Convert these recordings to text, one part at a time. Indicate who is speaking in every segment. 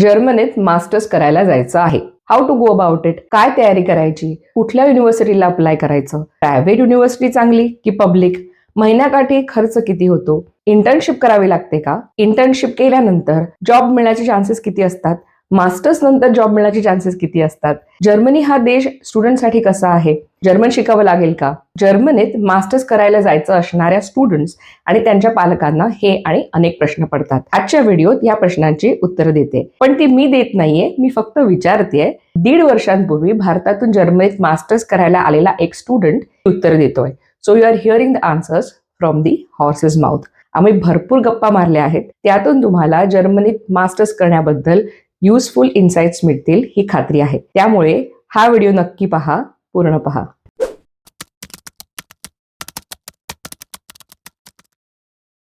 Speaker 1: जर्मनीत मास्टर्स करायला जायचं आहे. How to go about it काय तयारी करायची? कुठल्या युनिव्हर्सिटीला अप्लाय करायचं? प्रायव्हेट युनिव्हर्सिटी चांगली की पब्लिक महिन्याकाठी खर्च किती होतो? इंटर्नशिप करावी लागते का? इंटर्नशिप केल्यानंतर जॉब मिळण्याचे चान्सेस किती असतात? मास्टर्स नंतर जॉब मिळण्याचे चान्सेस किती असतात? जर्मनी हा देश स्टुडंटसाठी कसा आहे? जर्मन शिकावं लागेल का? जर्मनीत मास्टर्स करायला जायचं असणाऱ्या स्टुडंट्स आणि त्यांच्या पालकांना हे आणि अनेक प्रश्न पडतात. आजच्या व्हिडिओत या प्रश्नांची उत्तरं देते. पण ती मी देत नाहीये मी फक्त विचारतेय. दीड वर्षांपूर्वी भारतातून जर्मनीत मास्टर्स करायला आलेला एक स्टुडंट उत्तर देतोय. So you are hearing the answers from the horse's mouth आम्ही भरपूर गप्पा मारल्या आहेत. त्यातून तुम्हाला जर्मनीत मास्टर्स करण्याबद्दल युजफुल इन्साइट्स मिळतील ही खात्री आहे. त्यामुळे हा व्हिडिओ नक्की पहा पूर्ण पहा.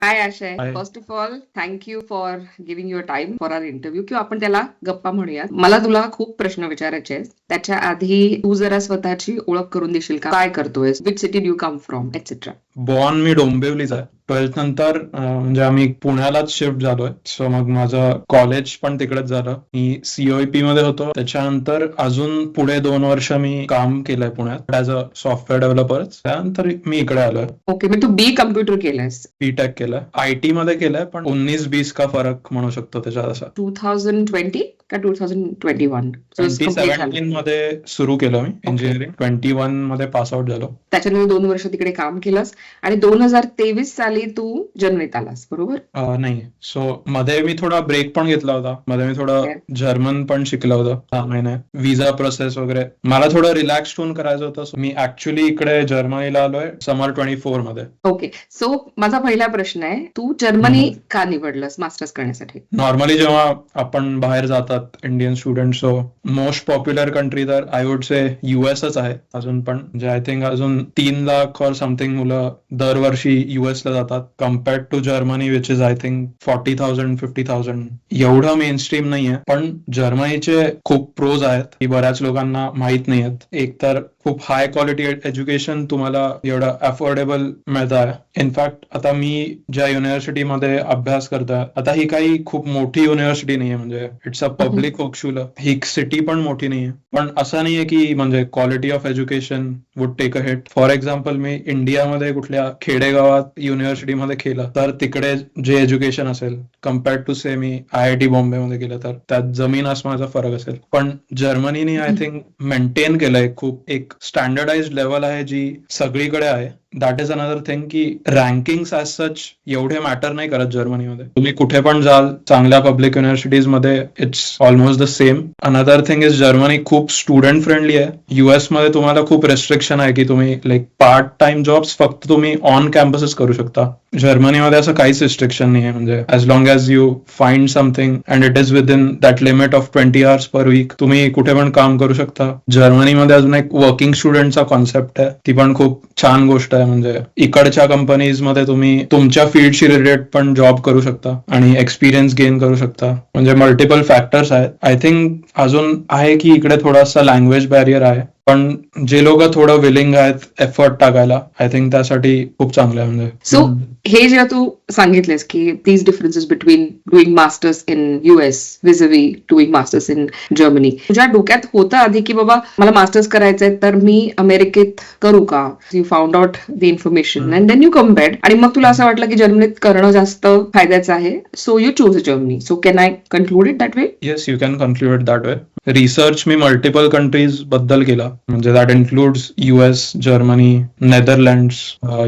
Speaker 2: Hi Ashay. First of all thank you for giving your time for our interview किंवा आपण त्याला गप्पा म्हणूया मला तुला खूप प्रश्न विचारायचे आहेत. त्याच्या आधी तू जरा स्वतःची ओळख करून देशील का? काय करतोय which city you come from etcetera
Speaker 3: born मी डोंबिवलीचा आहे. ट्वेल्थ नंतर म्हणजे आम्ही पुण्यालाच शिफ्ट झालोय. सो मग माझं कॉलेज पण तिकडेच झालं. मी सीओपी मध्ये होतो. त्याच्यानंतर अजून पुढे दोन वर्ष मी काम केलंय पुण्यात. ऍज अ सॉफ्टवेअर डेव्हलपर त्यानंतर मी इकडे आलोय.
Speaker 2: ओके मी तू बी कम्प्युटर केलंयस.
Speaker 3: टेक केलंय. आय टी मध्ये केलंय पण उन्नीस बीस का फरक म्हणू शकतो त्याच्यात असा.
Speaker 2: टू थाउजंड ट्वेंटी का टू थाउजंड ट्वेंटी
Speaker 3: वनमध्ये सुरू केलं मी इंजिनिअरिंग ट्वेंटी वनमध्ये पास आउट झालो.
Speaker 2: त्याच्यानंतर दोन वर्ष तिकडे काम केलंस. आणि दोन हजार तेवीस साली तू जर्मनीत आलास बरोबर?
Speaker 3: नाही. सो मध्ये मी थोडा ब्रेक पण घेतला होता. मध्ये मी थोडं. जर्मन पण शिकलं होतं. सहा महिने. विजा प्रोसेस वगैरे. मला थोडं रिलॅक्स होऊन करायचं होतं. मी ऍक्च्युली इकडे जर्मनीला आलोय समर ट्वेंटी फोरमध्ये.
Speaker 2: ओके सो माझा पहिला प्रश्न आहे. तू जर्मनी का निवडलंस? मास्टर्स करण्यासाठी.
Speaker 3: नॉर्मली जेव्हा आपण बाहेर जातात Indian student so most popular country तर आय वुड से युएसच आहे अजून पण. म्हणजे आय थिंक अजून तीन लाख और समथिंग मुलं दरवर्षी युएसला ला जातात. Compared to Germany which is I think forty thousand fifty thousand एवढं मेन स्ट्रीम नाहीये. पण जर्मनीचे खूप प्रोज आहेत. की बऱ्याच लोकांना माहीत नाही आहेत एक तर खूप हाय क्वालिटी एज्युकेशन तुम्हाला एवढं अफोर्डेबल मिळत आहे इनफॅक्ट आता मी ज्या युनिव्हर्सिटीमध्ये अभ्यास करतोय आता ही काही खूप मोठी युनिव्हर्सिटी नाहीये. म्हणजे इट्स अ पब्लिक होक्शुल ही सिटी पण मोठी नाहीये. पण असं नाहीये की म्हणजे quality of education would take a hit for example मी इंडियामध्ये कुठल्या खेडेगावात युनिव्हर्सिटीमध्ये केलं तर तिकडे जे एज्युकेशन असेल कम्पेअर्ड टू से मी आय आय टी बॉम्बेमध्ये केलं तर त्यात जमीन आसमानाचा फरक असेल. पण जर्मनीने आय थिंक मेंटेन केलंय. खूप एक स्टँडर्डाइज लेवल आहे जी सगळीकडे आहे. दॅट इज अनदर थिंग की रँकिंग ऍज सच एवढे मॅटर नाही करत जर्मनीमध्ये. तुम्ही कुठे पण जाल चांगल्या public युनिव्हर्सिटीजमध्ये it's almost the same another thing is Germany खूप स्टुडंट फ्रेंडली आहे. युएसमध्ये तुम्हाला खूप रेस्ट्रिक्शन आहे की तुम्ही लाईक पार्ट टाइम जॉब्स फक्त तुम्ही ऑन कॅम्पसेस करू शकता. जर्मनीमध्ये असं काहीच रिस्ट्रिक्शन नाही आहे म्हणजे as long as you find something and it is within that limit of twenty hours per week तुम्ही कुठे पण काम करू शकता. जर्मनीमध्ये अजून एक वर्किंग स्टुडंटचा कॉन्सेप्ट आहे. ती पण खूप छान गोष्ट आहे. म्हणजे इकडच्या कंपनीजमध्ये तुम्ही तुमच्या फील्डशी रिलेटेड पण जॉब करू शकता आणि एक्सपिरियन्स गेन करू शकता. म्हणजे मल्टिपल फॅक्टर्स आहेत. आय थिंक अजून आहे की इकडे थोडासा लँग्वेज बॅरियर आहे. पण जे लोक थोडं विलिंग आहेत एफर्ट टाकायला आय थिंक त्यासाठी खूप चांगलं आहे. म्हणजे
Speaker 2: सो हे जे तू सांगितलेस की these differences between doing masters in US vis-a-vis doing masters in Germany तुझ्या डोक्यात होतं आधी की बाबा मला मास्टर्स करायचंय तर मी अमेरिकेत करू का? You found out the information and then you compared आणि मग तुला असं वाटलं की जर्मनीत करणं जास्त फायद्याचं आहे. So you choose Germany so can I conclude it that way
Speaker 3: yes you can conclude it that way research me multiple कंट्रीजबद्दल केला. म्हणजे that includes US Germany Netherland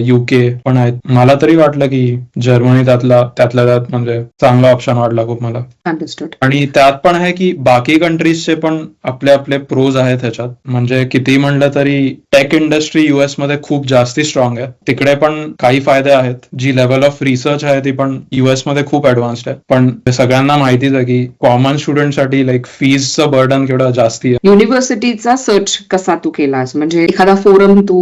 Speaker 3: UK पण आहेत. मला तरी वाटलं की जर्मनी त्यातला त्यातल्या त्यात म्हणजे चांगला ऑप्शन वाटला खूप मला. आणि त्यात पण आहे की बाकी कंट्रीजचे पण आपले आपले प्रोज आहेत ह्याच्यात. म्हणजे किती म्हणलं तरी टेक इंडस्ट्री युएसमध्ये खूप जास्ती स्ट्रॉंग आहे. तिकडे पण काही फायदे आहेत. जी लेवल ऑफ रिसर्च आहे ती पण युएसमध्ये खूप ऍडव्हान्स्ड आहे. पण सगळ्यांना माहितीच आहे की कॉमन स्टुडंटसाठी लाईक फीजचं बर्डन केवढं जास्ती आहे.
Speaker 2: युनिव्हर्सिटीचा सर्च कसा तू केलास? म्हणजे एखादा फोरम तू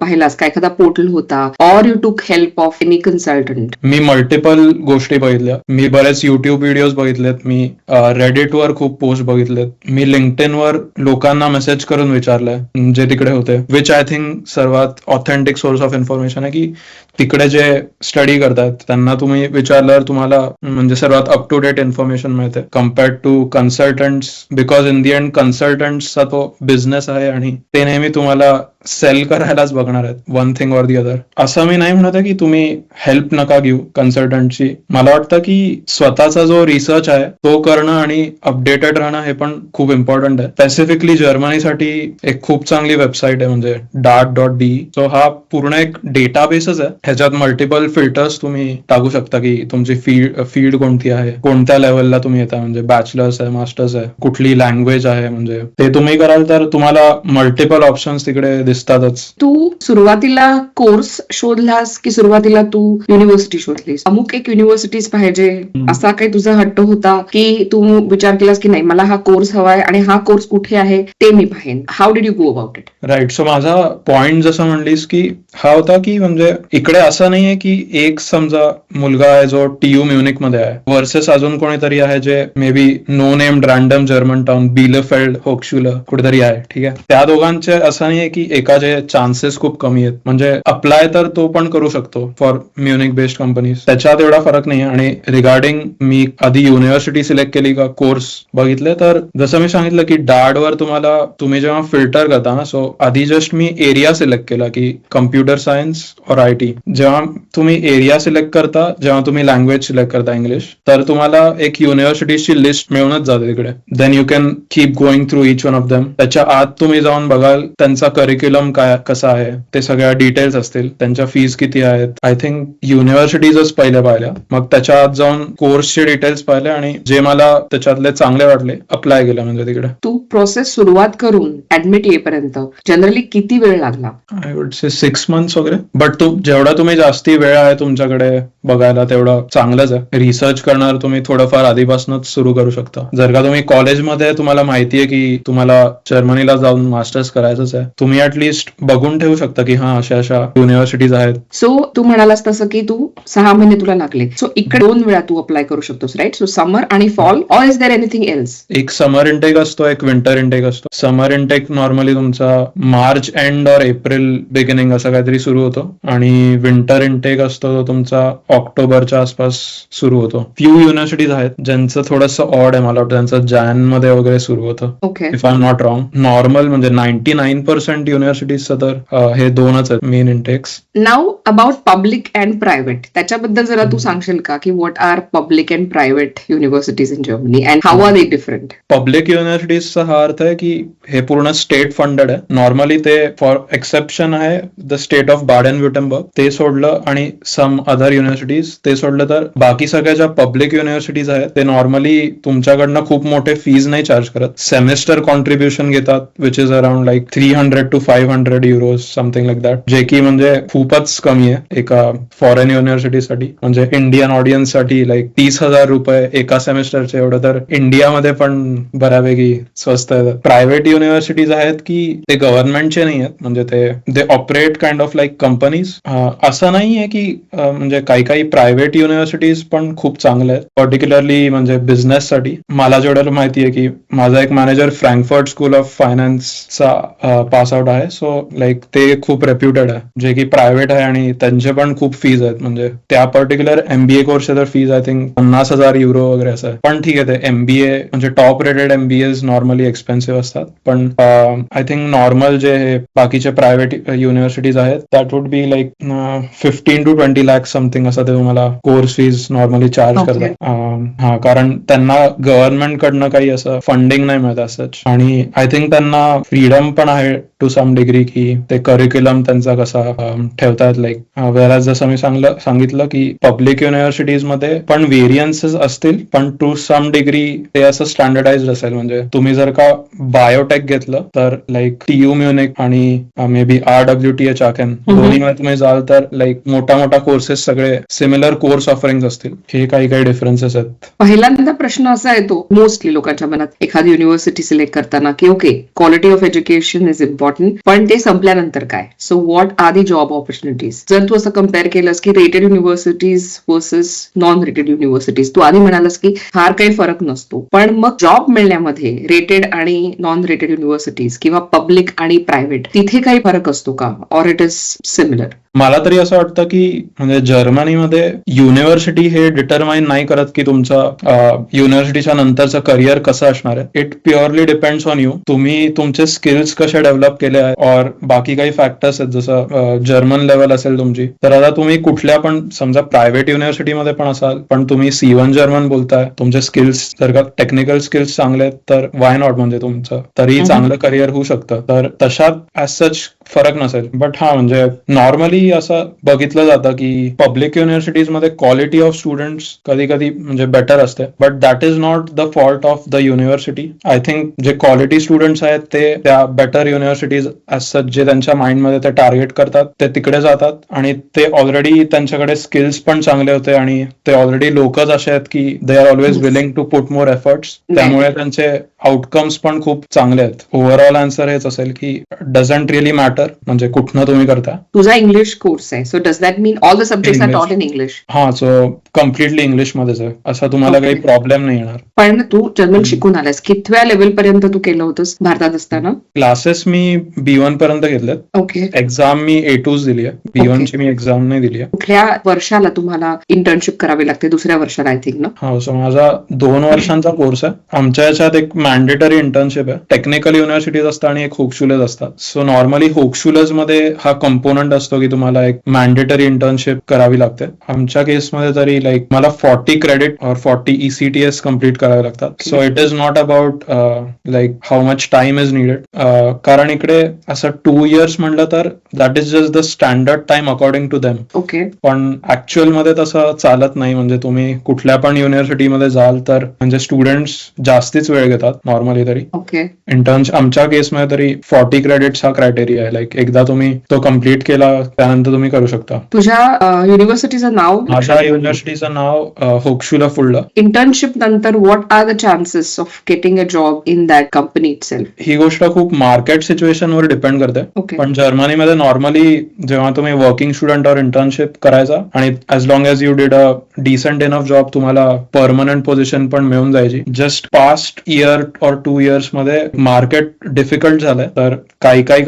Speaker 2: पाहिलास का? एखादा पोर्टल होता? Or you took help of any consultant
Speaker 3: me multiple गोष्टी बघितल्या. मी बरेच युट्यूब व्हिडिओज बघितलेत. मी रेडिट वर खूप पोस्ट बघितलेत. मी लिंक्डइन वर लोकांना मेसेज करून विचारलंय जे तिकडे होते. विच आय थिंक सर्वात ऑथेंटिक सोर्स ऑफ इन्फॉर्मेशन आहे की तिकडे जे स्टडी करतात त्यांना तुम्ही विचारल्यावर तुम्हाला म्हणजे सर्वात अप टू डेट इन्फॉर्मेशन मिळते compared to consultants because in the end कन्सल्टंट्सचा तो बिझनेस आहे आणि ते नेहमी तुम्हाला सेल करायलाच बघणार आहेत one thing or the other असं मी नाही म्हणत आहे की तुम्ही हेल्प नका घेऊ कन्सल्टंटची मला वाटतं की स्वतःचा जो रिसर्च आहे तो करणं आणि अपडेटेड राहणं हे पण खूप इम्पॉर्टंट आहे. स्पेसिफिकली जर्मनीसाठी एक खूप चांगली वेबसाईट आहे म्हणजे डाट डॉट डी सो हा पूर्ण एक डेटाबेसच आहे. ह्याच्यात मल्टिपल फिल्टर्स तुम्ही टाकू शकता की तुमची फील्ड फील्ड कोणती आहे कोणत्या लेवलला तुम्ही येता. म्हणजे बॅचलर्स आहे मास्टर्स आहे कुठली लँग्वेज आहे म्हणजे ते तुम्ही कराल तर तुम्हाला मल्टिपल ऑप्शन्स तिकडे दिसतातच.
Speaker 2: तू सुरुवातीला कोर्स शोधलास की सुरुवातीला तू युनिव्हर्सिटी शोधलीस? अमुक एक युनिव्हर्सिटीज पाहिजे. असा काही तुझा हट्ट होता की तू विचार केलास की नाही मला हा कोर्स हवाय आणि हा कोर्स कुठे आहे ते मी पाहेन. How did you go about it
Speaker 3: right so माझा पॉइंट जसं म्हणलीस की हा होता की म्हणजे इकडे असं नाहीये की एक समजा मुलगा आहे जो टीयू म्युनिकमध्ये आहे वर्सेस अजून कोणीतरी आहे जे maybe no named random German town Bielefeld होक्शुल कुठेतरी आहे ठीक आहे? त्या दोघांचे असं नाहीये की एकाचे चान्सेस खूप कमी आहेत. म्हणजे अप्लाय तर तो पण करू शकतो फॉर म्युनिक बेस्ड कंपनीज त्याच्यात एवढा फरक नाही आणि रिगार्डिंग मी आधी युनिव्हर्सिटी सिलेक्ट केली का कोर्स बघितले तर जसं मी सांगितलं की डाड वर तुम्हाला तुम्ही जेव्हा फिल्टर करता ना सो आधी जस्ट मी एरिया सिलेक्ट केला की कम्प्युटर सायन्स और आय टी जेव्हा तुम्ही एरिया सिलेक्ट करता जेव्हा तुम्ही लँग्वेज सिलेक्ट करता इंग्लिश तर तुम्हाला एक युनिव्हर्सिटीची लिस्ट मिळूनच जाते तिकडे. Then you can keep going through each one of them त्याच्या आत तुम्ही जाऊन बघाल त्यांचा करिक्युलम काय कसा आहे ते सगळ्या डिटेल्स असतील त्यांच्या फीज किती आहेत. आय थिंक युनिव्हर्सिटीजच पहिले पाहिल्या मग त्याच्या आत जाऊन कोर्सचे डिटेल्स पाहिले आणि जे मला त्याच्यातले चांगले वाटले अप्लाय केलं म्हणजे तिकडे.
Speaker 2: तू प्रोसेस सुरुवात करून ऍडमिट येईपर्यंत जनरली किती वेळ लागला?
Speaker 3: I would say six months वगैरे. बट तू जेवढा तुम्ही जास्ती वेळ आहे तुमच्याकडे बघायला तेवढं चांगलंच आहे. रिसर्च करणार तुम्ही थोडंफार आधीपासूनच सुरू करू शकता. जर का तुम्ही कॉलेजमध्ये तुम्हाला माहिती आहे की तुम्हाला जर्मनीला जाऊन मास्टर्स करायचंच आहे तुम्ही ऍटलिस्ट बघून ठेवू शकता की हा अशा अशा युनिव्हर्सिटीज आहेत.
Speaker 2: सो तू म्हणालास तसं की तू सहा महिने तुला लागले. सो इकडे दोन वेळा तू अप्लाय करू शकतोस राईट सो समर आणि fall or is there anything else
Speaker 3: एक समर इंटेक असतो एक विंटर इंटेक असतो. समर इंटेक नॉर्मली तुमचा मार्च एंड और एप्रिल बिगिनिंग असं काहीतरी सुरू होतो. आणि विंटर इंटेक असतो तो तुमचा ऑक्टोबरच्या आसपास सुरू होतो. फ्यू युनिव्हर्सिटीज आहेत ज्यांचं थोडंसं ऑड आहे मला वाटतं. त्यांचं जॅनमध्ये वगैरे सुरू होतं.
Speaker 2: Okay
Speaker 3: if I am not wrong normal म्हणजे नाईन्टी नाईन पर्सेंट युनिव्हर्सिटीजचं तर हे दोनच आहेत मेन इंटेक्स
Speaker 2: नाव अबाउट पब्लिक अँड प्रायव्हेट त्याच्याबद्दल जरा तू सांगशील का? की what are public and private universities in Germany and how are they different
Speaker 3: public युनिव्हर्सिटीजचा हा अर्थ आहे की हे पूर्ण स्टेट फंडेड आहे. नॉर्मली ते फॉर एक्सेप्शन आहे the state of Baden Wurttemberg ते सोडलं आणि सम अदर युनिव्हर्सिटीज ते सोडलं तर बाकी सगळ्या ज्या पब्लिक युनिव्हर्सिटीज आहेत ते नॉर्मली तुमच्याकडनं खूप मोठे फीज नाही चार्ज करत. सेमेस्टर कॉन्ट्रीब्युशन घेतात which is around like three hundred to five hundred euros something like that जे की म्हणजे खूपच कमी आहे एका फॉरेन युनिव्हर्सिटीसाठी म्हणजे इंडियन ऑडियन्ससाठी लाईक तीस हजार रुपये एका सेमेस्टरचे एवढं तर इंडियामध्ये पण बऱ्यापैकी स्वस्त आहे. प्रायव्हेट युनिव्हर्सिटीज आहेत की ते गव्हर्नमेंटचे नाही आहेत म्हणजे ते they operate kind of like companies असं नाही आहे की म्हणजे काही काही प्रायव्हेट युनिव्हर्सिटीज पण खूप चांगल्या आहेत. पर्टिक्युलरली म्हणजे बिझनेस साठी. मला जेवढ्याला माहिती आहे की माझा एक मॅनेजर फ्रँकफर्ट स्कूल ऑफ फायनान्सचा पास आउट आहे. सो लाईक ते खूप रेप्युटेड आहे. जे की प्रायव्हेट आहे आणि त्यांचे पण खूप फीज आहेत. म्हणजे त्या पर्टिक्युलर एमबीए कोर्सचे तर फीज आय थिंक पन्नास हजार युरो वगैरे असं पण ठीक आहे ते एमबीए म्हणजे top rated MBA normally expensive असतात. पण आय थिंक नॉर्मल जे हे बाकीचे प्रायव्हेट युनिव्हर्सिटीज आहेत that would be like fifteen to twenty lakh something असं ते तुम्हाला कोर्स फीज नॉर्मली चार्ज. करतात हा कारण त्यांना गव्हर्नमेंट कडनं काही असं फंडिंग नाही मिळत असं आणि आय थिंक त्यांना फ्रीडम पण आहे टू सम डिग्री की ते करिक्युलम त्यांचा कसा ठेवतात लाईक वेळाच जसं मी सांगलं सांगितलं की पब्लिक युनिव्हर्सिटीजमध्ये पण व्हेरियन्सेस असतील पण टू सम डिग्री ते असं स्टँडर्डाइज असेल. म्हणजे तुम्ही जर का बायोटेक घेतलं तर लाईक टीयू म्युनिक आणि maybe R W T H Aachen दोन्हीमध्ये तुम्ही जाल तर लाईक मोठा मोठा कोर्सेस सगळे सिमिलर कोर्स ऑफरिंग असतील. हे काही काही डिफरन्सेस आहेत.
Speaker 2: पहिल्यांदा प्रश्न असा येतो मोस्टली लोकांच्या मनात एखादी युनिव्हर्सिटी सिलेक्ट करताना की okay quality of education is important important पण ते संपल्यानंतर काय? So what are the job opportunities जर तू असं कंपेअर केलंस की rated universities versus non rated universities तू आधी म्हणालास की फार काही फरक नसतो. पण मग जॉब मिळण्यामध्ये रेटेड आणि नॉन रेटेड युनिव्हर्सिटीज किंवा पब्लिक आणि प्रायव्हेट तिथे काही फरक असतो का? ऑर इट इज सिमिलर
Speaker 3: मला तरी असं वाटतं की म्हणजे जर्मनीमध्ये युनिव्हर्सिटी हे डिटरमाइन नाही करत की तुमचं युनिव्हर्सिटीच्या नंतरचं करिअर कसं असणार आहे. It purely depends on you तुम्ही तुमचे स्किल्स कसे डेव्हलप केले आहेत और बाकी काही फॅक्टर्स आहेत जसं जर्मन लेवल असेल तुमची तर आता तुम्ही कुठल्या पण समजा प्रायव्हेट युनिव्हर्सिटीमध्ये पण असाल पण तुम्ही सी वन जर्मन बोलताय तुमचे स्किल्स जर का टेक्निकल स्किल्स चांगले आहेत तर वाय नॉट म्हणजे तुमचं? तरी. चांगलं करिअर होऊ शकतं. तर तशात ऍज सच फरक नसेल. बट हा म्हणजे नॉर्मली असं बघितलं जातं की पब्लिक युनिव्हर्सिटीजमध्ये क्वालिटी ऑफ स्टुडंट्स कधी कधी म्हणजे बेटर असते. But that is not the fault of the university I think जे क्वालिटी स्टुडंट्स आहेत ते त्या बेटर युनिव्हर्सिटीज सच जे त्यांच्या माइंडमध्ये ते टार्गेट करतात ते तिकडे जातात आणि ते ऑलरेडी त्यांच्याकडे स्किल्स पण चांगले होते आणि ते ऑलरेडी लोकच असे आहेत की they are always. Willing to put more efforts त्यामुळे त्यांचे आउटकम्स पण खूप चांगले आहेत. ओव्हरऑल आन्सर हेच असेल की डझंट रिअली मॅटर म्हणजे कुठनं तुम्ही करता?
Speaker 2: तुझा इंग्लिश कोर्स आहे. So does that mean all the subjects are. Taught in English
Speaker 3: हा सो कम्प्लिटली इंग्लिश मध्येच आहे असं तुम्हाला. काही प्रॉब्लेम नाही येणार.
Speaker 2: पण तू जर्मन शिकून आलास कितव्या लेवल पर्यंत तू केलं होतंस भारतात असताना?
Speaker 3: क्लासेस मी बी वन पर्यंत घेतलेत.
Speaker 2: ओके
Speaker 3: एक्झाम मी ए टूच दिली आहे. बी वन ची मी एक्झाम नाही दिली आहे.
Speaker 2: कुठल्या वर्षाला तुम्हाला इंटर्नशिप करावी लागते? दुसऱ्या वर्षाला आय थिंक ना
Speaker 3: हा सो माझा दोन वर्षांचा कोर्स आहे. आमच्या याच्यात एक मॅन्डेटरी इंटर्नशिप आहे. टेक्निकल युनिव्हर्सिटीज असतात आणि एक होक्शुलेज असतात. सो नॉर्मली होक्शुलेजमध्ये हा कंपोनंट असतो की तुम्हाला एक मॅन्डेटरी इंटर्नशिप करावी लागते. आमच्या केसमध्ये तरी लाईक मला फॉर्टी क्रेडिट और फॉर्टी ईसीटीएस कंप्लीट करावे लागतात. So it is not about like how much time is needed कारण इकडे असं टू इयर्स म्हणलं तर that is just the standard time according to them
Speaker 2: okay
Speaker 3: पण ऍक्च्युअलमध्ये तसं चालत नाही. म्हणजे तुम्ही कुठल्या पण युनिव्हर्सिटीमध्ये जाल तर म्हणजे स्टुडंट्स जास्तीच वेळ घेतात नॉर्मली तरी.
Speaker 2: ओके
Speaker 3: इंटर्न्स आमच्या केसमध्ये तरी फॉर्टी क्रेडिट्स हा क्रायटेरिया आहे. लाईक एकदा तुम्ही तो कंप्लीट केला त्यानंतर तुम्ही करू शकता.
Speaker 2: तुझ्या युनिव्हर्सिटीचं नाव?
Speaker 3: माझ्या युनिव्हर्सिटीचं नाव होक्शुला फुल्ड
Speaker 2: इंटर्नशिप नंतर what are the chances of getting a job in that company itself
Speaker 3: ही गोष्ट खूप मार्केट सिच्युएशन वर डिपेंड करते. पण जर्मनीमध्ये नॉर्मली जेव्हा तुम्ही वर्किंग स्टुडंट और इंटर्नशिप करायचा आणि as long as you did a decent enough job तुम्हाला परमनंट पोझिशन पण मिळून जायची. जस्ट पास्ट इयर और टू इयर्समध्ये मार्केट डिफिकल्ट झालंय. तर काही काही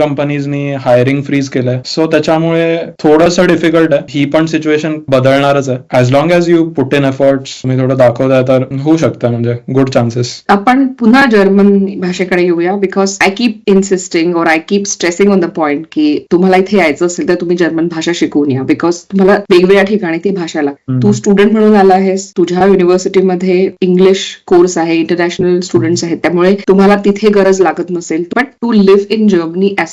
Speaker 3: कंपनीजनी हायरिंग फ्रीज केलंय. सो त्याच्यामुळे थोडंसं डिफिकल्ट आहे. ही पण सिच्युएशन बदलणारच आहे. As long as you put in efforts तुम्ही थोडं दाखवताय तर होऊ शकतं म्हणजे गुड चान्सेस
Speaker 2: आपण पुन्हा जर्मन भाषेकडे येऊया बिकॉज आय कीप इन्सिस्टिंग और I keep stressing on the point की तुम्हाला इथे यायचं असेल तर तुम्ही जर्मन भाषा शिकून या बिकॉज तुम्हाला वेगवेगळ्या ठिकाणी ती भाषा लागते तू स्टुडंट म्हणून आला आहेस तुझ्या युनिव्हर्सिटीमध्ये इंग्लिश कोर्स आहे इंटरनॅशनल स्टुडंट्स आहेत त्यामुळे तुम्हाला तिथे गरज लागत नसेल. But to live in Germany as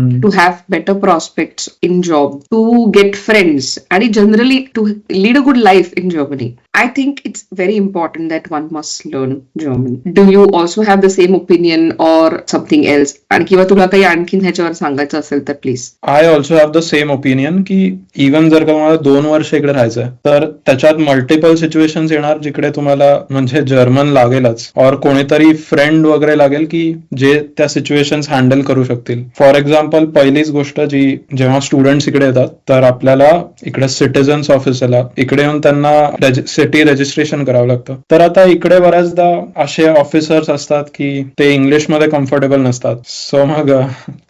Speaker 2: such to have better prospects in job, to get friends, and generally to lead a good life in Germany. I think it's very important that one must learn German. Do you also have the same opinion or something else? आणि किंवा तुला काही आणखीन ह्याच्यावर सांगायचं असेल तर please
Speaker 3: I also have the same opinion की इवन जर का मला दोन वर्ष इकडे राहायचंय तर त्याच्यात मल्टिपल सिच्युएशन येणार जिकडे तुम्हाला म्हणजे जर्मन लागेलच और कोणीतरी फ्रेंड वगैरे लागेल की जे त्या सिच्युएशन हँडल करू शकतील फॉर एक्झाम्पल पहिलीच गोष्ट जी जेव्हा स्टुडंट्स इकडे येतात तर आपल्याला इकडे सिटीजन्स ऑफिसला इकडे येऊन त्यांना सिटी रजिस्ट्रेशन करावं लागतं. तर आता इकडे बऱ्याचदा असे ऑफिसर्स असतात की ते इंग्लिशमध्ये कम्फर्टेबल नसतात. सो मग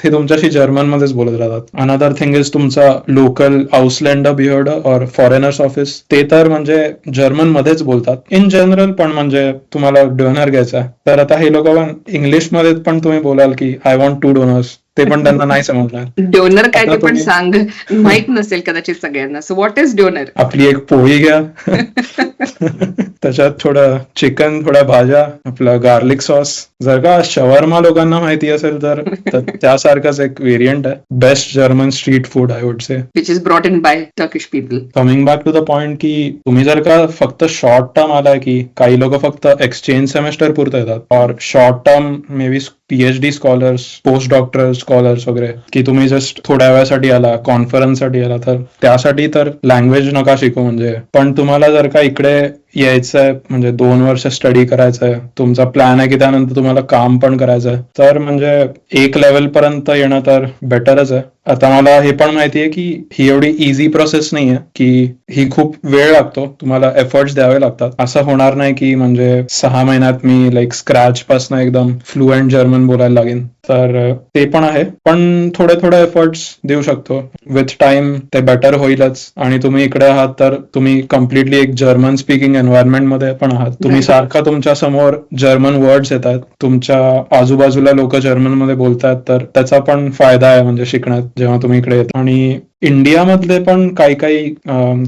Speaker 3: ते तुमच्याशी जर्मन मध्येच बोलत राहतात. अनदर थिंग इज तुमचा लोकल आउसलँडर बिहर्ड और फॉरेनर्स ऑफिस ते तर म्हणजे जर्मन मध्येच बोलतात. इन जनरल पण म्हणजे तुम्हाला डोनर घ्यायचा तर आता हे लोक पण इंग्लिशमध्ये पण तुम्ही बोलाल की आय वॉन्ट टू डोनर्स ते पण त्यांना नाही समजणार
Speaker 2: डोनर काय ते पण सांग. माहीत नसेल कदाचित सगळ्यांना. So what is doner?
Speaker 3: आपली एक पोळी घ्या. त्याच्यात थोडं चिकन थोड्या भाज्या आपलं गार्लिक सॉस जर का शवर्मा लोकांना माहिती असेल तर त्यासारखाच एक व्हेरियंट आहे. Best German street food I would say
Speaker 2: which is brought in by Turkish people
Speaker 3: coming back to the point की तुम्ही जर का फक्त शॉर्ट टर्म आलाय की काही लोक फक्त एक्सचेंज सेमेस्टर पुरतं येतात. और short term maybe PhD scholars post doctor scholars वगैरे की तुम्ही जस्ट थोड्या वेळासाठी आला कॉन्फरन्ससाठी आला तर त्यासाठी तर लँग्वेज नका शिकू म्हणजे. पण तुम्हाला जर का इकडे यायचं आहे म्हणजे दोन वर्ष स्टडी करायचंय. तुमचा प्लॅन आहे की त्यानंतर तुम्हाला काम पण करायचंय. तर म्हणजे एक लेवल पर्यंत येणं तर बेटरच आहे. आता मला हे पण माहितीये की ही एवढी इझी प्रोसेस नाहीये की ही खूप वेळ लागतो. तुम्हाला एफर्ट्स द्यावे लागतात. असं होणार नाही की म्हणजे सहा महिन्यात मी लाईक स्क्रॅच पासन एकदम फ्लुएंट जर्मन बोलायला लागेन. तर ते पण आहे. पण थोडे थोडे एफर्ट्स देऊ शकतो. विथ टाइम ते बेटर होईलच. आणि तुम्ही इकडे आहात तर तुम्ही कम्प्लिटली एक जर्मन स्पीकिंग एन्व्हायरमेंटमध्ये पण आहात. तुम्ही. सारखं तुमच्यासमोर जर्मन वर्ड्स येतात. तुमच्या आजूबाजूला लोक जर्मनमध्ये बोलतात तर त्याचा पण फायदा आहे म्हणजे शिकण्यात जेव्हा तुम्ही इकडे येता. आणि इंडियामधले पण काही काही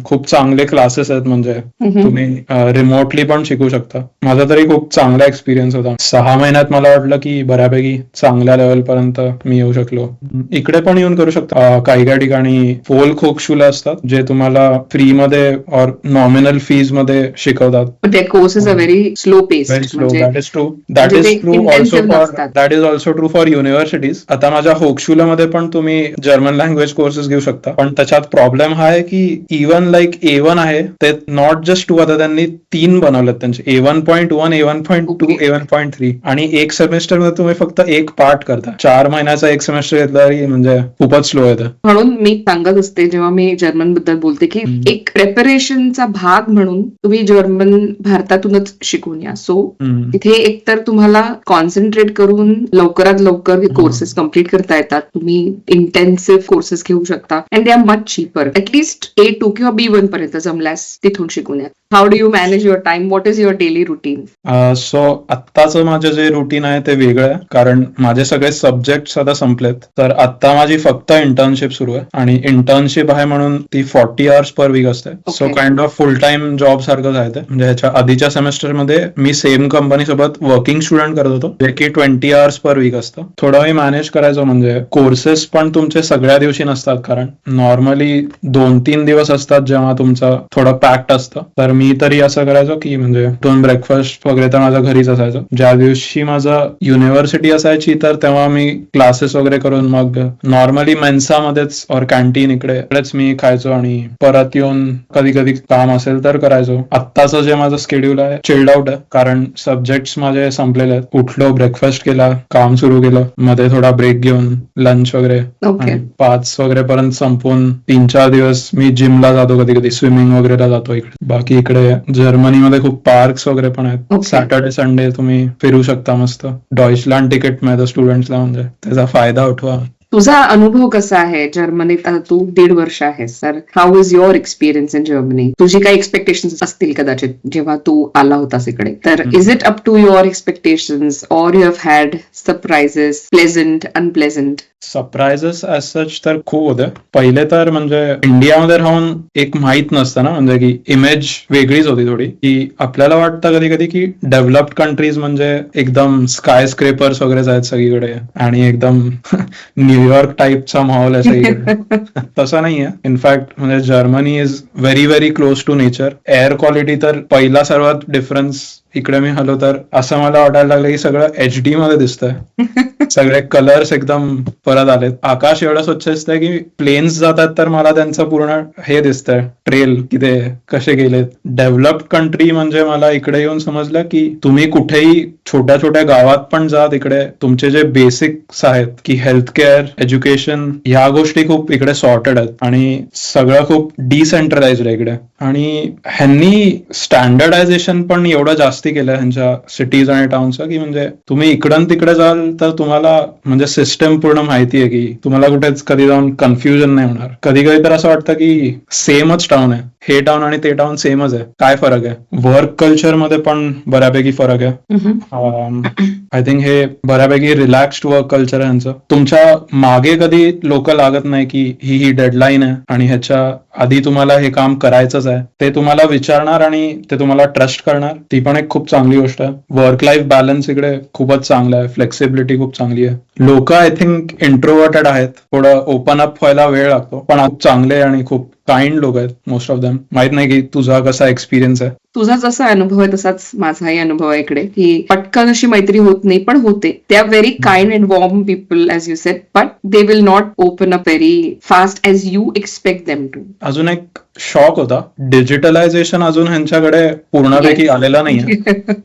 Speaker 3: खूप चांगले क्लासेस आहेत. म्हणजे तुम्ही रिमोटली पण शिकू शकता. माझा तरी खूप चांगला एक्सपिरियन्स होता. सहा महिन्यात मला वाटलं की बऱ्यापैकी चांगल्या लेवल पर्यंत मी येऊ शकलो. इकडे पण येऊन करू शकता. काही काही ठिकाणी फोल खोकशुला असतात जे तुम्हाला फ्रीमध्ये और नॉमिनल फीजमध्ये शिकवतात. व्हेरी स्लो
Speaker 2: म्हणजे
Speaker 3: that is true that is
Speaker 2: ते
Speaker 3: ट्रू ऑल्सो
Speaker 2: intensive
Speaker 3: फॉर
Speaker 2: नसतात.
Speaker 3: That is also true for universities आता माझ्या होक्शुला मध्ये पण तुम्ही जर्मन लँग्वेज कोर्सेस घेऊ शकता. पण त्याच्यात प्रॉब्लेम हा आहे की इव्हन लाईक ए वन आहे ते नॉट जस्ट टू आता त्यांनी तीन बनवलेत त्यांचे. A one point one A one point two. A one point three आणि एक सेमेस्टरमध्ये तुम्ही फक्त एक पार्ट करता. चार महिन्याचा एक सेमेस्टर घेतला म्हणजे खूपच स्लो येतं.
Speaker 2: म्हणून मी सांगत असते जेव्हा मी जर्मनबद्दल बोलते की. एक प्रेपरेशनचा भाग म्हणून तुम्ही जर्मन भारतातूनच शिकून या. सो. तिथे एकतर तुम्हाला कॉन्सन्ट्रेट करून लवकरात लवकर कोर्सेस कंप्लीट करता येतात. तुम्ही इंटेन्सिव्ह कोर्सेस घेऊ शकता. And they are much cheaper at least A two किंवा बी वन पर्यंत जमल्यास तिथून शिकून या. How do you manage your time what is your daily routine
Speaker 3: so आत्ताचं माझं जे रुटीन आहे ते वेगळं आहे. कारण माझे सगळे सब्जेक्ट आता संपलेत. तर आता माझी फक्त इंटर्नशिप सुरू आहे. आणि इंटर्नशिप आहे म्हणून ती फॉर्टी आवर्स पर वीक असते. So. Kind of full time job सारखंच आहे ते. म्हणजे ह्याच्या आधीच्या सेमेस्टरमध्ये मी सेम कंपनी सोबत वर्किंग स्टुडंट करत होतो. जे की ट्वेंटी आवर्स पर वीक असतं. थोडं मी मॅनेज करायचो म्हणजे कोर्सेस पण तुमचे सगळ्या दिवशी नसतात कारण नॉर्मली दोन तीन दिवस असतात जेव्हा तुमचं थोडं पॅक्ट असतं. तर मी तरी असं करायचो की म्हणजे दोन ब्रेकफास्ट वगैरे तर माझं घरीच असायचं. ज्या दिवशी माझं युनिव्हर्सिटी असायची तर तेव्हा मी क्लासेस वगैरे करून मग नॉर्मली मेन्सामध्येच और कॅन्टीन इकडे इकडेच मी खायचो आणि परत येऊन कधी कधी काम असेल तर करायचो. आत्ताचं जे माझं स्केड्यूल आहे चिल्ड आउट आहे. कारण सब्जेक्ट माझे संपलेले आहेत. उठलो ब्रेकफास्ट केला काम सुरू केलं. मध्ये थोडा ब्रेक घेऊन लंच वगैरे पाच वगैरे पर्यंत संपून तीन चार दिवस मी जिमला जातो कधी कधी स्विमिंग वगैरेला जातो इकडे. बाकी इकडे जर्मनीमध्ये खूप पार्क्स वगैरे पण आहेत. सॅटर्डे संडे तुम्ही फिरू शकता मस्त. डॉइचलँड तिकीट मिळतं स्टुडंट्सला म्हणजे. त्याचा फायदा उठवा.
Speaker 2: तुझा अनुभव कसा आहे? जर्मनीत तू दीड वर्ष आहेस तर how is your experience in Germany तुझी काही एक्सपेक्टेशन असतील कदाचित जेव्हा तू आला होतास इकडे. तर. Is it up to your expectations or you have had surprises pleasant unpleasant
Speaker 3: surprises as such तर खूप होते. पहिले तर म्हणजे इंडियामध्ये राहून एक माहीत नसतं ना म्हणजे की इमेज वेगळीच होती थोडी. की आपल्याला वाटतं कधी कधी की डेव्हलप्ड कंट्रीज म्हणजे एकदम स्काय स्क्रेपर्स वगैरे आहेत सगळीकडे आणि एकदम न्यूयॉर्क टाईपचा माहोल आहे सगळीकडे तसं नाहीये. इनफॅक्ट म्हणजे Germany is very very close to nature air quality तर पहिला सर्वात डिफरन्स इकडे मी हलो तर असं मला वाटायला लागलं की सगळं एच डी मध्ये दिसतंय. सगळे कलर्स एकदम परत आलेत. आकाश एवढं स्वच्छ दिसतंय की प्लेन्स जातात तर मला त्यांचं पूर्ण हे दिसतंय. ट्रेल की ते कसे गेलेत. डेव्हलप्ड कंट्री म्हणजे मला इकडे येऊन समजलं की तुम्ही कुठेही छोट्या छोट्या गावात पण जा तिकडे. तुमचे जे बेसिक्स आहेत की हेल्थ केअर एज्युकेशन ह्या गोष्टी खूप इकडे सॉर्टेड आहेत. आणि सगळं खूप डिसेंट्रलाइज्ड आहे इकडे. आणि ह्यांनी स्टँडर्डायझेशन पण एवढं जास्ती केलं ह्यांच्या सिटीज आणि टाउनचं की म्हणजे तुम्ही इकडं तिकडे जाल तर तुम्हाला म्हणजे सिस्टम पूर्ण माहिती आहे की तुम्हाला कुठेच कधी जाऊन कन्फ्युजन नाही होणार. कधी कधी तर असं वाटतं की सेमच टाउन आहे. हे टाउन आणि ते टाउन सेमच आहे. काय फरक आहे? वर्क कल्चरमध्ये पण बऱ्यापैकी फरक आहे. आय थिंक हे बऱ्यापैकी रिलॅक्स्ड वर्क कल्चर आहे यांचं. तुमच्या मागे कधी लोक लागत नाही की ही ही डेडलाईन आहे आणि ह्याच्या आधी तुम्हाला हे काम करायचंच आहे ते तुम्हाला विचारणार आणि ते तुम्हाला ट्रस्ट करणार ती पण एक खूप चांगली गोष्ट आहे. वर्क लाईफ बॅलन्स इकडे खूपच चांगला आहे. फ्लेक्सिबिलिटी खूप चांगली आहे. लोक आय थिंक इंट्रोवर्टेड आहेत. थोडं ओपन अप व्हायला वेळ लागतो पण चांगले आणि खूप काइंड लोक आहेत मोस्ट ऑफ दॅम माहीत नाही की तुझा कसा एक्सपिरियन्स आहे.
Speaker 2: तुझा जसा अनुभव आहे तसाच माझाही अनुभव आहे इकडे की पटकन अशी मैत्री होत नाही पण होते. They are very kind and warm people as you said but they will not open up very fast as you expect them to
Speaker 3: अजून एक शॉक होता. डिजिटलायझेशन अजून ह्यांच्याकडे पूर्णपैकी आलेलं नाहीये.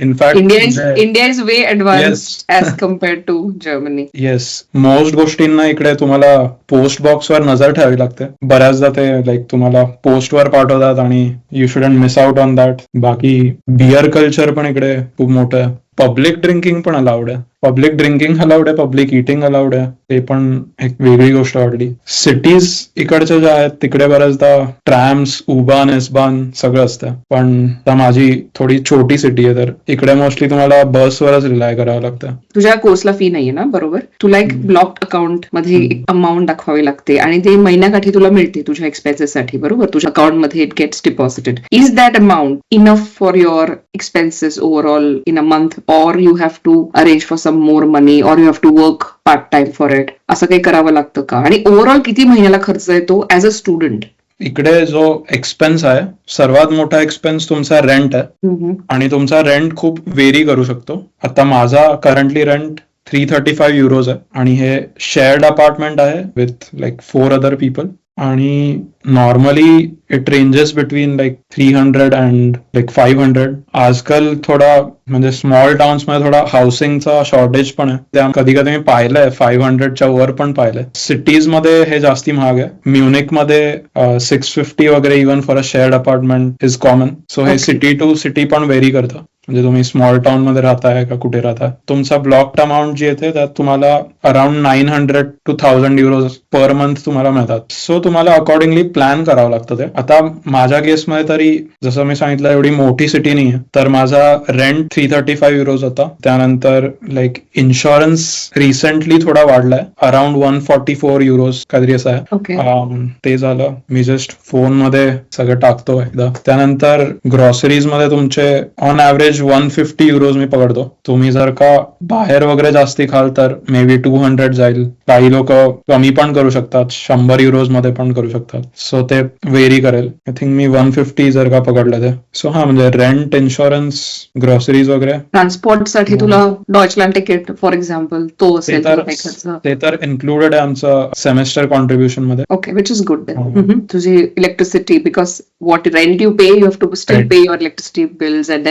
Speaker 3: In fact
Speaker 2: India is way advance. As compared to Germany
Speaker 3: yes most गोष्टींना इकडे तुम्हाला पोस्ट बॉक्स वर नजर ठेवावी लागते. बऱ्याचदा ते लाईक तुम्हाला पोस्ट वर पाठवतात आणि you shouldn't miss out on that बाकी बिअर कल्चर पण इकडे खूप मोठं आहे. पब्लिक ड्रिंकिंग पण अलाउड आहे. पब्लिक ड्रिंकिंग अलाउड आहे पब्लिक इटिंग अलाउड आहे. ते पण एक वेगळी गोष्ट वाटली सिटीज इकडच्या ज्या आहेत तिकडे बऱ्याचदा ट्रॅम्स उबान एसबान सगळं असतं. पण माझी थोडी छोटी सिटी आहे तर इकडे मोस्टली तुम्हाला बसवरच रिलाय करावं लागतं.
Speaker 2: तुझ्या कोर्सला फी नाहीये ना? बरोबर? तुला एक ब्लॉक अकाउंटमध्ये एक अमाऊंट दाखवावी लागते आणि ते महिन्याकाठी तुला मिळते तुझ्या एक्सपेन्सेस साठी बरोबर? तुझ्या अकाउंटमध्ये it gets deposited is that amount enough for your expenses overall in a month or you have to arrange for some more money or you have to work part time for it असं काही करावं लागतं का? आणि overall किती महिन्याला खर्च येतो ऍज अ स्टुडंट
Speaker 3: इकडे जो एक्सपेन्स आहे सर्वात मोठा एक्सपेन्स तुमचा रेंट आहे. आणि तुमचा रेंट खूप वेरी करू शकतो. आता माझा currently rent three thirty five euros आहे. आणि हे शेअर्ड अपार्टमेंट आहे with like four other people आणि normally it ranges between like three hundred and like five hundred आजकाल थोडा म्हणजे स्मॉल टाउन्समध्ये थोडा हाऊसिंगचा शॉर्टेज पण आहे. त्या कधी कधी मी पाहिलंय फाईव्ह हंड्रेडच्या वर पण पाहिलंय. सिटीजमध्ये हे जास्ती महाग आहे. म्युनिकमध्ये सिक्स फिफ्टी वगैरे even for a shared apartment is common so हे. सिटी टू सिटी पण व्हेरी करतं. म्हणजे तुम्ही स्मॉल टाउनमध्ये राहताय का कुठे राहताय? तुमचा ब्लॉक अमाऊंट जी येते त्यात तुम्हाला around nine hundred to thousand euros per month तुम्हाला मिळतात. सो तुम्हाला अकॉर्डिंगली प्लॅन करावं लागतं ते. आता माझ्या केसमध्ये तरी जसं मी सांगितलं एवढी मोठी सिटी नाही आहे तर माझा rent three thirty five euros होता. त्यानंतर लाईक इन्शुरन्स रिसेंटली थोडा वाढलाय. Around one forty four euros काहीतरी असं आहे. Um, ते झालं. मी जस्ट फोनमध्ये सगळं टाकतो एकदा. त्यानंतर ग्रॉसरीजमध्ये तुमचे on average one fifty euros मी पकडतो. तुम्ही जर का बाहेर वगैरे जास्ती खाल तर मे बी टू हंड्रेड जाईल. काही लोक कमी पण करू शकतात. शंभर युरोजमध्ये पण करू शकतात. सो ते व्हेरी करेल. आय थिंक मी वन फिफ्टी जर का पकडलं ते. सो हा म्हणजे रेंट इन्शुरन्स ग्रॉसरीज वगैरे.
Speaker 2: ट्रान्सपोर्टसाठी तुला डॉचलँड तिकीट फॉर एक्झाम्पल तो
Speaker 3: ते
Speaker 2: असेल
Speaker 3: ते तर इन्क्लुडेड आहे आमचं सेमेस्टर
Speaker 2: कॉन्ट्रीब्युशनमध्ये. Good then.
Speaker 3: Mhm.
Speaker 2: Mhm. तुझी electricity because what rent you pay, you have to still
Speaker 3: Right.
Speaker 2: pay your electricity bills and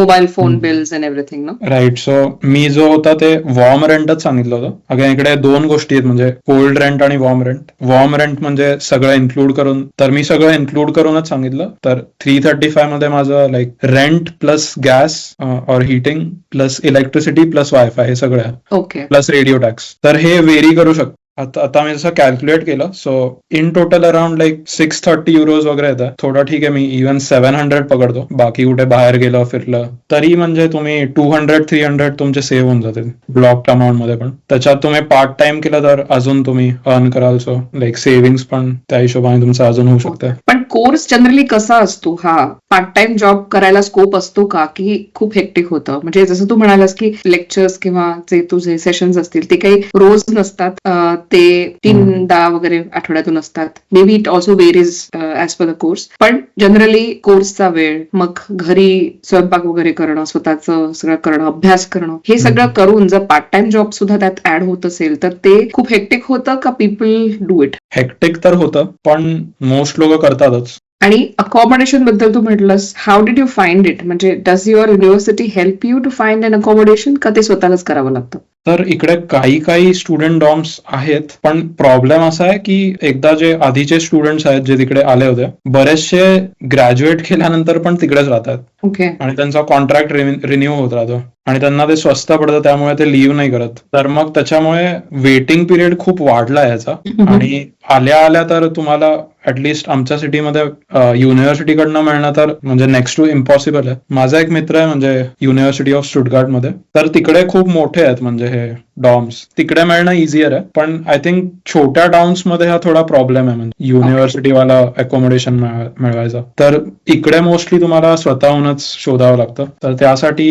Speaker 2: phone
Speaker 3: Mhm.
Speaker 2: bills and everything, no?
Speaker 3: Right so मी जो होता ते वॉर्म रेंटच सांगितलं होतं. अगं इकडे दोन गोष्टी आहेत म्हणजे कोल्ड रेंट आणि वॉर्म रेंट वॉर्म रेंट म्हणजे सगळं इन्क्लूड करून तर मी सगळं इन्क्लूड करूनच सांगितलं. तर थ्री थर्टी फायमध्ये माझं लाईक रेंट प्लस गॅस और heating plus electricity plus wifi हे सगळं.
Speaker 2: Okay.
Speaker 3: प्लस रेडिओ टॅक्स तर हे व्हेरी करू शकतो. आता आता मी जसं कॅल्क्युलेट केलं so in total around like six thirty euros वगैरे येतात. थोडं ठीक आहे मी इव्हन सेव्हन हंड्रेड पकडतो. बाकी कुठे बाहेर गेलं फिरलं तरी म्हणजे तुम्ही टू हंड्रेड थ्री हंड्रेड तुमचे सेव्ह होऊन जातील. ब्लॉक अमाऊंटमध्ये पण. त्याच्यात तुम्ही पार्ट टाइम केलं तर अजून तुम्ही अर्न कराल. सो लाईक सेव्हिंग्स पण त्या हिशोबाने तुमचं अजून होऊ शकतं.
Speaker 2: पण कोर्स जनरली कसा असतो हा? पार्ट टाइम जॉब करायला स्कोप असतो का? की खूप हेक्टिक होतं? म्हणजे जसं तू म्हणालास की लेक्चर्स किंवा जे तुझे सेशन्स असतील ते काही रोज नसतात. ते तीनदा वगैरे आठवड्यातून असतात. Maybe it also varies as per the course पण जनरली कोर्सचा वेळ मग घरी स्वयंपाक वगैरे करणं स्वतःचं सगळं करणं अभ्यास करणं हे सगळं करून जर पार्ट टाइम जॉब सुद्धा त्यात ऍड होत असेल तर ते खूप हेक्टिक होतं का पीपल डू इट
Speaker 3: हेक्टिक तर होतं पण मोस्ट लोक करतातच.
Speaker 2: आणि अकॉमोडेशनबद्दल तू म्हटलंस how did you find it म्हणजे does your university help you to find an accommodation का ते स्वतःलाच करावं लागतं?
Speaker 3: तर इकडे काही काही स्टुडंट डॉम्स आहेत पण प्रॉब्लेम असा आहे की एकदा जे आधीचे स्टुडंट्स आहेत जे तिकडे आले होते बरेचसे ग्रॅज्युएट केल्यानंतर पण तिकडेच राहतात.
Speaker 2: ओके
Speaker 3: आणि त्यांचा कॉन्ट्रॅक्ट रिन्यू होत राहतो. आणि त्यांना ते स्वस्त पडतं त्यामुळे ते लिव्ह नाही करत. तर मग त्याच्यामुळे वेटिंग पिरियड खूप वाढला याचा. आणि आल्या आल्या तर तुम्हाला ऍटलिस्ट आमच्या सिटीमध्ये युनिव्हर्सिटीकडनं मिळणं तर म्हणजे नेक्स्ट टू इम्पॉसिबल आहे. माझा एक मित्र आहे म्हणजे युनिव्हर्सिटी ऑफ स्टुटगार्डमध्ये. तर तिकडे खूप मोठे आहेत म्हणजे हे डॉम्स. तिकडे मिळणं इझियर आहे पण आय थिंक छोट्या टाउन्समध्ये हा थोडा प्रॉब्लेम आहे. म्हणजे युनिव्हर्सिटीवाला अकोमोडेशन मिळवायचा. तर इकडे मोस्टली तुम्हाला स्वतःहूनच शोधावं लागतं. तर त्यासाठी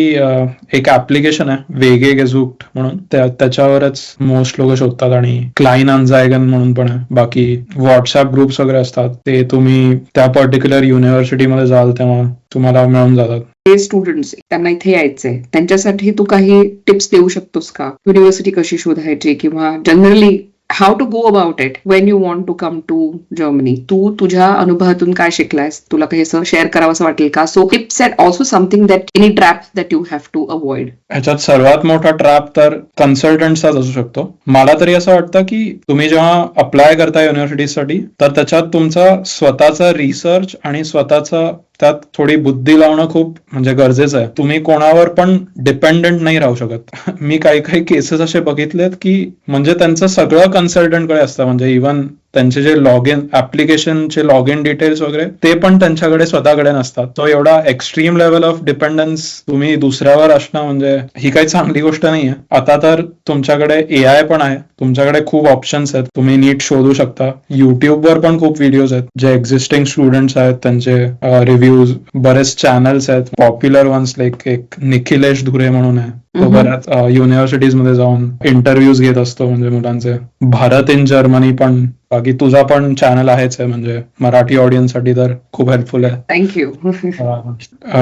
Speaker 3: एक ऍप्लिकेशन आहे वेगे गेझुक्ट म्हणून. त्याच्यावरच मोस्ट लोक शोधतात आणि क्लाइन अनझायगन म्हणून पण आहे. बाकी व्हॉट्सअप ग्रुप्स वगैरे असतात. ते तुम्ही त्या पर्टिक्युलर युनिव्हर्सिटीमध्ये जाल तेव्हा तुम्हाला मिळून जातात.
Speaker 2: ते स्टुडंट्स त्यांना इथे यायचंय त्यांच्यासाठी तू काही टिप्स देऊ शकतोस का? युनिव्हर्सिटी कशी शोधायची किंवा generally how to go about it when you want to come to Germany तू तुझ्या अनुभवातून काय शिकलायस? तुला काही असं शेअर करावं असं वाटेल का? So tips at also something that any trap that you have to avoid
Speaker 3: ह्याच्यात सर्वात मोठा ट्रॅप तर कन्सल्टंटचाच असू शकतो. मला तरी असं वाटतं की तुम्ही जेव्हा अप्लाय करता युनिव्हर्सिटीसाठी तर त्याच्यात तुमचा स्वतःचा रिसर्च आणि स्वतःचा त्यात थोडी बुद्धी लावणं खूप म्हणजे गरजेचं आहे. तुम्ही कोणावर पण डिपेंडंट नाही राहू शकत. मी काही काही केसेस असे बघितलेत की म्हणजे त्यांचं सगळं कन्सल्टंटकडे असतं. म्हणजे इव्हन त्यांचे जे लॉग इन ऍप्लिकेशनचे लॉग इन डिटेल्स वगैरे ते पण त्यांच्याकडे स्वतःकडे नसतात. तो एवढा एक्स्ट्रीम लेवल ऑफ डिपेंडन्स तुम्ही दुसऱ्यावर असणं म्हणजे ही काही चांगली गोष्ट नाहीये. आता तर तुमच्याकडे ए आय पण आहे. तुमच्याकडे खूप ऑप्शन्स आहेत. तुम्ही नीट शोधू शकता. युट्यूबवर पण खूप व्हिडिओज आहेत. जे एक्झिस्टिंग स्टुडंट्स आहेत त्यांचे रिव्ह्यूज बरेच चॅनल्स आहेत. पॉप्युलर वन्स लाईक एक निखिलेश धुरे म्हणून आहे. तो. बऱ्याच युनिव्हर्सिटीजमध्ये जाऊन इंटरव्ह्यूज घेत असतो. म्हणजे मुलांचे. भारत इन जर्मनी पण बाकी तुझा पण चॅनल आहेच आहे म्हणजे मराठी ऑडियन्ससाठी तर खूप हेल्पफुल आहे.
Speaker 2: थँक्यू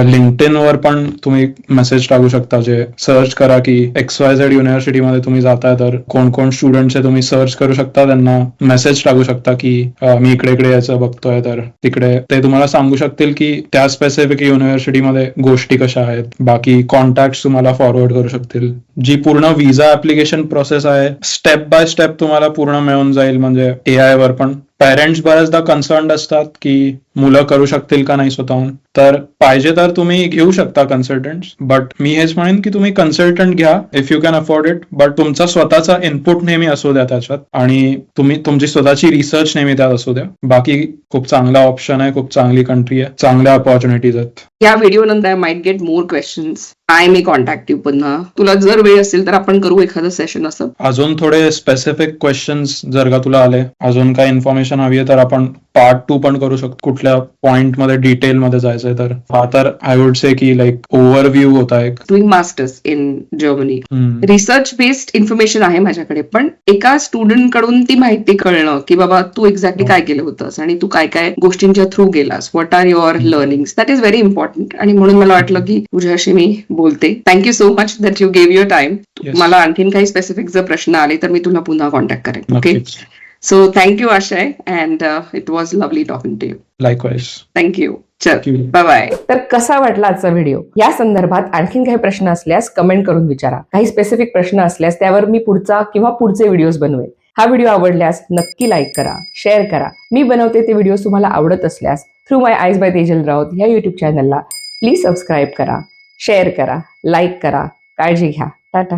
Speaker 3: लिंक्डइन वर पण तुम्ही मेसेज टाकू शकता जे सर्च करा की एक्स वाय झेड युनिव्हर्सिटी मध्ये तुम्ही जाताय तर कोण कोण स्टुडंट आहे तुम्ही सर्च करू शकता त्यांना मेसेज टाकू शकता की मी इकडे इकडे यायचं बघतोय तर तिकडे ते तुम्हाला सांगू शकतील की त्या स्पेसिफिक युनिव्हर्सिटीमध्ये गोष्टी कशा आहेत. बाकी कॉन्टॅक्ट तुम्हाला फॉरवर्ड करू शकतील. जी पूर्ण विजा ऍप्लिकेशन प्रोसेस आहे स्टेप बाय स्टेप तुम्हाला पूर्ण मिळून जाईल म्हणजे पर्यायावर पण. पेरेंट्स बऱ्याचदा कन्सर्न असतात की मुलं करू शकतील का नाही स्वतःहून. तर पाहिजे तर तुम्ही घेऊ शकता कन्सल्टंट बट मी हेच म्हणेन की तुम्ही कन्सल्टंट घ्या if you can afford it but तुमचा स्वतःचा इनपुट नेहमी असू द्या त्याच्यात आणि तुम्ही तुमची स्वतःची रिसर्च नेहमी त्यात असू द्या. बाकी खूप चांगला ऑप्शन आहे खूप चांगली कंट्री आहे चांगल्या ऑपॉर्च्युनिटीज आहेत.
Speaker 2: या व्हिडिओ नंतर I might get more questions I may contact you पुन्हा. तुला जर वेळ असेल तर आपण करू एखादं सेशन असं.
Speaker 3: अजून थोडे स्पेसिफिक क्वेश्चन्स जर का तुला आले अजून काय इन्फॉर्मेशन हवी आहे तर आपण पार्ट टू पण करू शकतो. कुठल्या पॉइंटमध्ये डिटेल मध्ये जायचंय तर. हा तर आय वुड से की लाईक ओव्हरव्ह्यू होता एक.
Speaker 2: Doing masters in Germany. Research based information आहे माझ्याकडे पण एका स्टुडंटकडून ती माहिती कळणं की बाबा तू एक्झॅक्टली काय केलं होतंस आणि तू काय काय गोष्टींच्या थ्रू गेलास. What are your learning that is very important आणि म्हणून मला वाटलं की तुझ्याशी मी बोलते. Thank you so much that you gave your time. मला आणखीन काही स्पेसिफिक जर प्रश्न आले तर मी तुला पुन्हा कॉन्टॅक्ट करेन. Okay so thank you Ashay and it was lovely talking to you
Speaker 3: likewise
Speaker 2: thank you चल
Speaker 3: Thank you.
Speaker 2: बाय बाय
Speaker 1: तर कसा वाटला आजचा व्हिडिओ या संदर्भात आणखीन काही प्रश्न असल्यास कमेंट करून विचारा. काही स्पेसिफिक प्रश्न असल्यास त्यावर मी पुढचा किंवा पुढचे व्हिडिओज बनवेल हा व्हिडिओ आवडल्यास नक्की लाईक करा शेअर करा. मी बनवते ते व्हिडिओ तुम्हाला आवडत असल्यास through my eyes by Tejal Raut या युट्यूब चॅनलला प्लीज सबस्क्राईब करा शेअर करा लाईक करा. काळजी घ्या. टाटा.